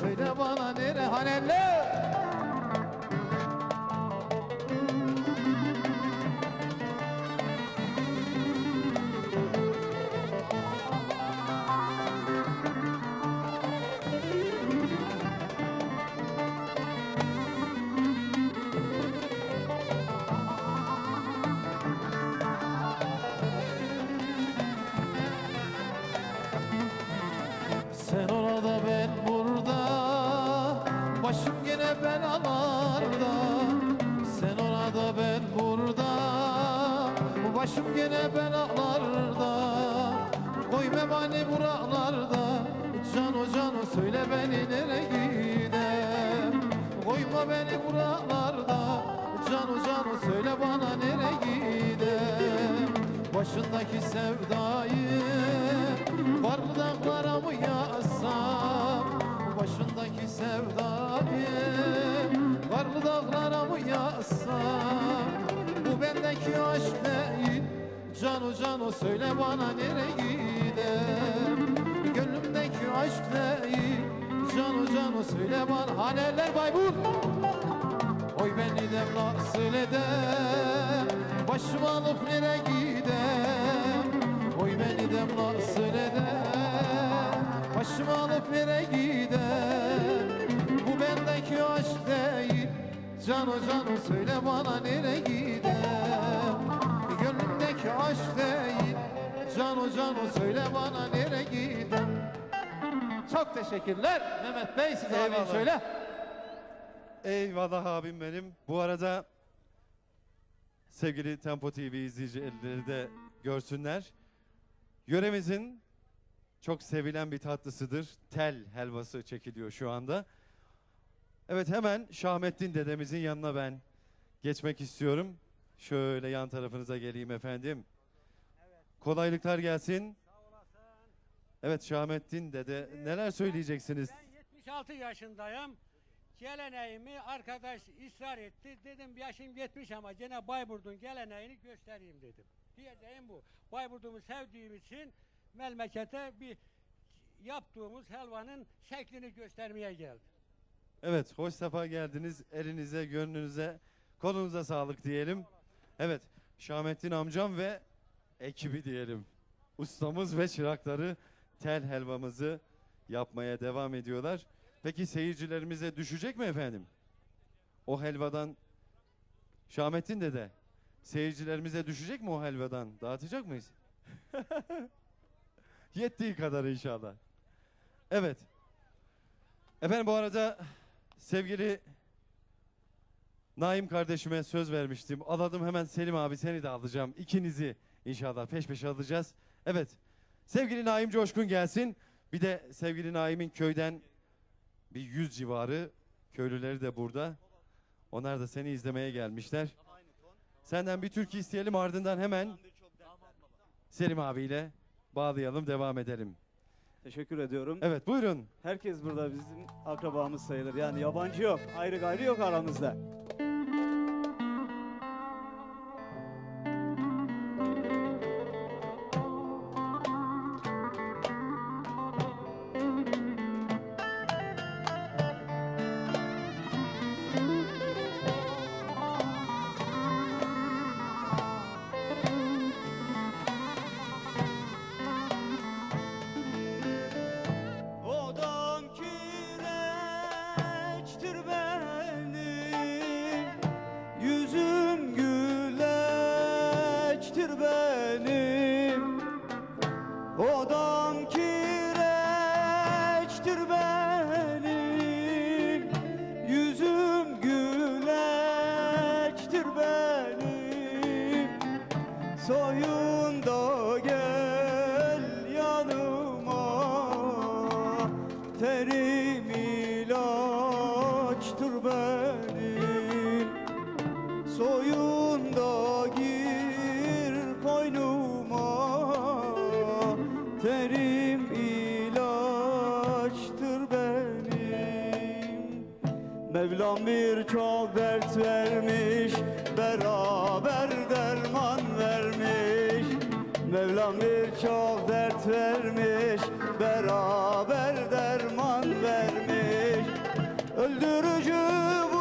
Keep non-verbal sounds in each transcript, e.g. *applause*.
Söyle bana nere hanelle Başım gene belalarda. Koy beni buralarda. Cano cano söyle beni nereye gidem Koyma beni buralarda. Cano cano söyle bana nereye gidem Başındaki sevdayı Varlı dağlara mı yazsam Başındaki sevdayı Varlı dağlara mı yazsam Bu bendeki aşk Cano cano söyle bana nereye gidem Gönlümdeki aşk değil. Cano cano söyle bana. Haneller Baybur Oy beni de nasıl eder Başımı alıp nereye gidem Oy beni de nasıl eder Başımı alıp nereye gidem Bu bendeki aşk değil. Cano cano söyle bana nereye gidem Gönlümdeki aşk değil Cano cano söyle bana nereye gidem Çok teşekkürler Mehmet Bey size Eyvallah. söyle Eyvallah abim benim. Bu arada sevgili Tempo TV izleyicileri de görsünler. Yöremizin çok sevilen bir tatlısıdır. Tel helvası çekiliyor şu anda. Evet hemen Şahmettin dedemizin yanına ben geçmek istiyorum. Şöyle yan tarafınıza geleyim efendim. Kolaylıklar gelsin. Evet Şahmettin dede neler söyleyeceksiniz? Ben 76 yaşındayım. Geleneğimi arkadaş ısrar etti. Dedim yaşım 70 ama gene Bayburt'un geleneğini göstereyim dedim. Diyeceğim bu. Bayburt'umu sevdiğim için memlekete bir yaptığımız helvanın şeklini göstermeye geldim. Evet, hoş sefa geldiniz. Elinize, gönlünüze, kolunuza sağlık diyelim. Evet, Şahmettin amcam ve ekibi diyelim. Ustamız ve çırakları tel helvamızı yapmaya devam ediyorlar. Peki seyircilerimize düşecek mi efendim? O helvadan Şahmettin dede seyircilerimize düşecek mi o helvadan? Dağıtacak mıyız? *laughs* Yettiği kadar inşallah. Evet. Efendim bu arada sevgili Naim kardeşime söz vermiştim. Aladım hemen Selim abi seni de alacağım. İkinizi inşallah peş peşe alacağız. Evet. Sevgili Naim Coşkun gelsin. Bir de sevgili Naim'in köyden bir yüz civarı köylüleri de burada. Onlar da seni izlemeye gelmişler. Senden bir türkü isteyelim ardından hemen Selim abiyle bağlayalım devam edelim. Teşekkür ediyorum. Evet buyurun. Herkes burada bizim akrabamız sayılır. Yani yabancı yok, ayrı gayrı yok aramızda. Soyun da gir koynuma Terim ilaçtır benim. Mevlam bir çok dert vermiş Beraber derman vermiş. Mevlam bir çok dert vermiş Beraber derman vermiş. Öldürücü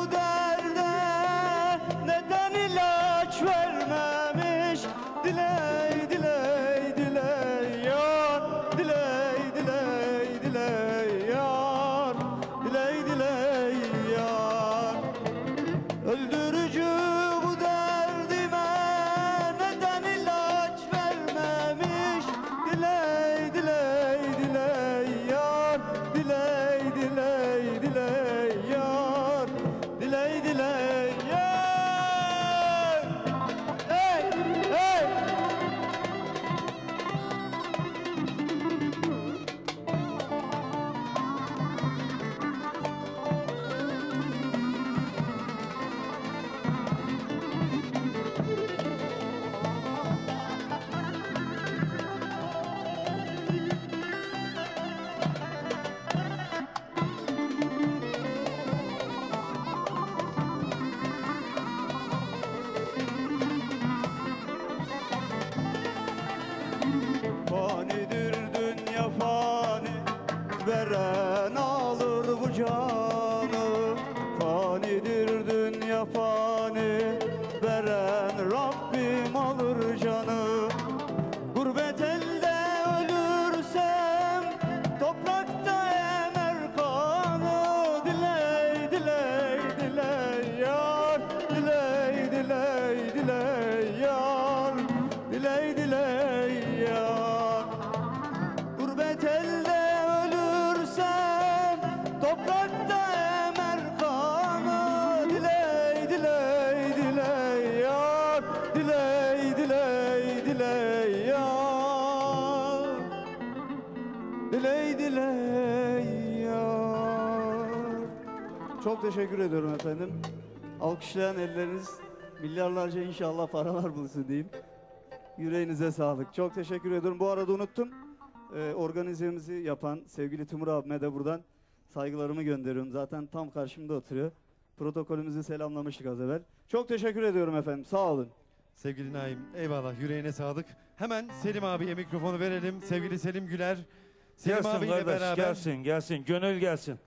Veren alır bu canı Yar Çok teşekkür ediyorum efendim. Alkışlayan elleriniz milyarlarca inşallah paralar bulsun diyeyim. Yüreğinize sağlık. Çok teşekkür ediyorum. Bu arada unuttum. Ee, organizemizi yapan sevgili Timur abime de buradan saygılarımı gönderiyorum. Zaten tam karşımda oturuyor. Protokolümüzü selamlamıştık az evvel. Çok teşekkür ediyorum efendim. Sağ olun. Sevgili Naim eyvallah yüreğine sağlık. Hemen Selim abiye mikrofonu verelim. Sevgili Selim Güler. Selim gelsin abiyle kardeş beraber gelsin gelsin gönül gelsin.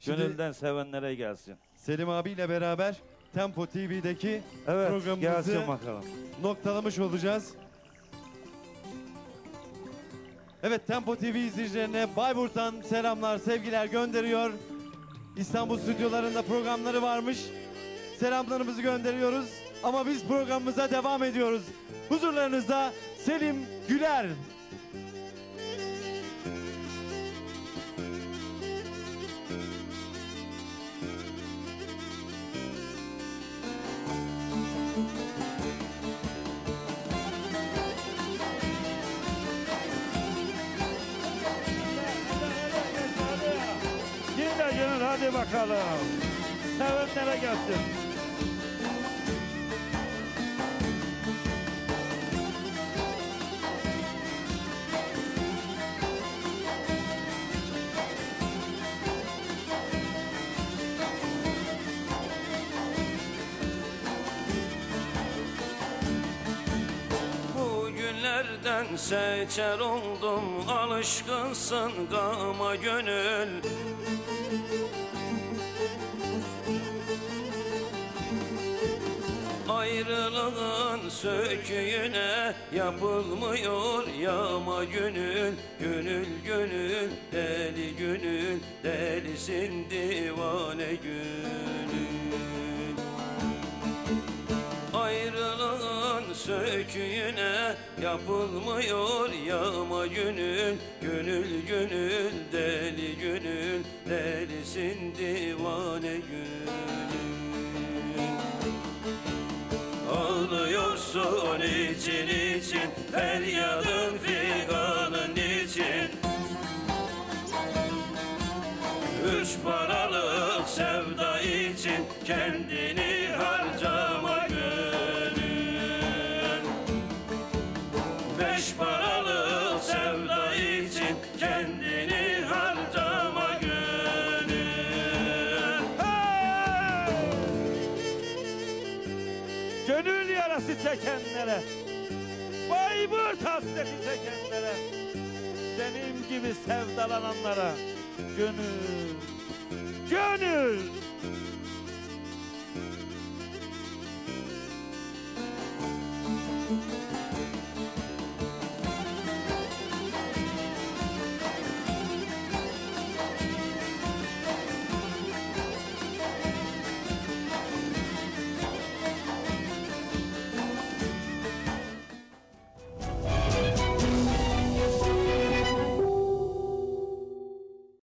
Şimdi- Gönülden sevenlere gelsin. Selim abiyle beraber Tempo TV'deki Evet Programımızı- gelsin bakalım. noktalamış olacağız. Evet Tempo TV izleyicilerine Bayburt'tan selamlar, sevgiler gönderiyor. İstanbul stüdyolarında programları varmış. Selamlarımızı gönderiyoruz. Ama biz programımıza devam ediyoruz. Huzurlarınızda Selim Güler. Hadi bakalım. Sevenlere gelsin. Bu günlerden seçer oldum alışkınsın gama gönül Ayrılığın söküğüne yapılmıyor yama gönül Gönül gönül deli gönül delisin divane gönül. Ayrılığın söküğüne yapılmıyor yağma gönül Gönül gönül deli gönül delisin divane gönül için feryadın figanın için. Üç paralık sevda için kendini harcama gönül. Beş paralık sevda için kendini harcama gönül. Gönül yarası çekenlere. Kıybırt hasreti çekenlere Benim gibi sevdalananlara Gönül Gönül.